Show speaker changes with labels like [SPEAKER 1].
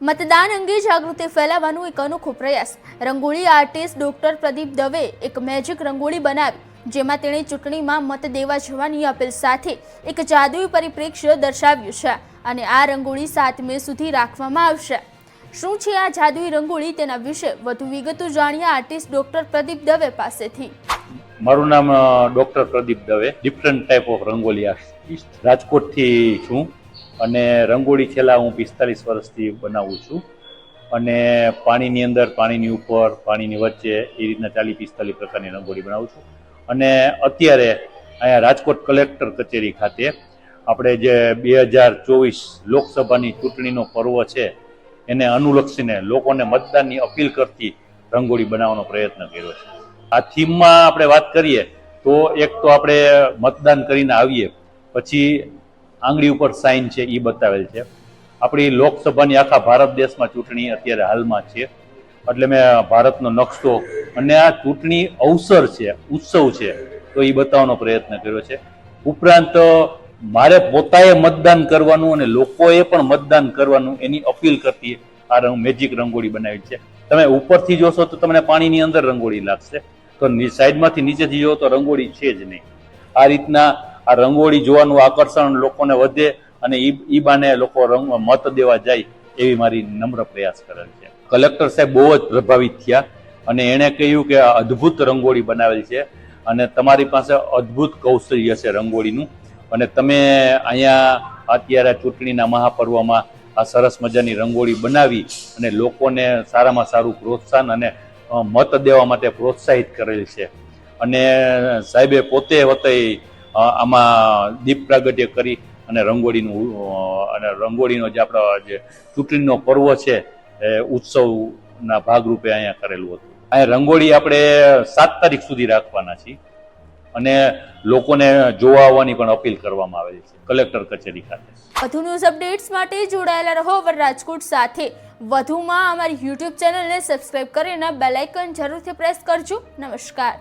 [SPEAKER 1] મતદાન અંગે જાગૃતિ ફેલાવવાનો એક અનોખો પ્રયાસ. રંગોળી આર્ટિસ્ટ ડોક્ટર પ્રદીપ દવે એક મેજિક રંગોળી બનાવી, જેમાં તેણે ચૂંટણીમાં મત દેવા જવાની અપીલ સાથે એક જાદુઈ પરિપ્રેક્ષ્ય દર્શાવ્યું છે અને આ રંગોળી સાત મે સુધી રાખવામાં આવશે. શું છે આ જાદુઈ રંગોળી તેના વિશે વધુ વિગતો જાણીએ આર્ટિસ્ટ ડોક્ટર પ્રદીપ દવે પાસેથી.
[SPEAKER 2] મારું નામ doctor Pradeep Dave. Different type of rangoli artist રાજકોટથી છું. અને રંગોળી છેલ્લા હું પિસ્તાલીસ વર્ષથી બનાવું છું. અને પાણીની અંદર, પાણીની ઉપર, પાણીની વચ્ચે એ રીતના ચાલીસ પિસ્તાલીસ પ્રકારની રંગોળી બનાવું છું. અને અત્યારે અહીંયા રાજકોટ કલેક્ટર કચેરી ખાતે આપણે જે બે હજાર ચોવીસ લોકસભાની ચૂંટણીનો પર્વ છે, એને અનુલક્ષીને લોકોને મતદાનની અપીલ કરતી રંગોળી બનાવવાનો પ્રયત્ન કર્યો છે. આ થીમમાં આપણે વાત કરીએ તો એક તો આપણે મતદાન કરીને આવીએ, પછી આંગળી ઉપર સાઇન છે એ બતાવેલ છે. આપણી લોકસભાની આખા ભારત દેશમાં ચૂંટણી અત્યારે હાલમાં છે. એટલે મેં ભારતનો નકશો અને આ ચૂંટણી અવસર છે, ઉત્સવ છે, તો એ બતાવવાનો પ્રયત્ન કર્યો છે. ઉપરાંત, મારે પોતાએ મતદાન કરવાનું અને લોકોએ પણ મતદાન કરવાનું એની અપીલ કરતી આ રંગ મેજિક રંગોળી બનાવી છે. તમે ઉપરથી જોશો તો તમને પાણીની અંદર રંગોળી લાગશે. તો સાઈડમાંથી નીચેથી જોવો તો રંગોળી છે જ નહીં. આ રીતના આ રંગોળી જોવાનું આકર્ષણ લોકોને વધે અને ઈ બાને લોકો રંગ મત દેવા જાય એવી મારી નમ્ર પ્રયાસ કરેલ છે. કલેક્ટર સાહેબ બહુ જ પ્રભાવિત થયા અને એણે કહ્યું કે આ અદ્ભુત રંગોળી બનાવેલ છે અને તમારી પાસે અદ્ભુત કૌશલ્ય છે રંગોળીનું. અને તમે અહીંયા અત્યારે ચૂંટણીના મહાપર્વમાં આ સરસ મજાની રંગોળી બનાવી અને લોકોને સારામાં સારું પ્રોત્સાહન અને મત દેવા માટે પ્રોત્સાહિત કરેલ છે. અને સાહેબે પોતે અ, આમાં દીપ પ્રાગટ્ય કરી અને રંગોળીનું અને રંગોળીનો જે આપણો જે ચૂંટણીનો પર્વ છે, એ ઉત્સવના ભાગરૂપે અહીંયા કરેલું હતું. અહીંયા રંગોળી આપણે સાત તારીખ સુધી રાખવાના છીએ અને લોકોને જોવા આવવાની પણ અપીલ કરવામાં આવેલી છે, કલેક્ટર કચેરી ખાતે.
[SPEAKER 1] વધુ ન્યૂઝ અપડેટ્સ માટે જોડાયેલા રહો અવર રાજકોટ સાથે. વધુમાં અમારી યુટ્યુબ ચેનલને સબસ્ક્રાઇબ કરીને બેલ આઇકન જરૂરથી પ્રેસ કરજો. નમસ્કાર.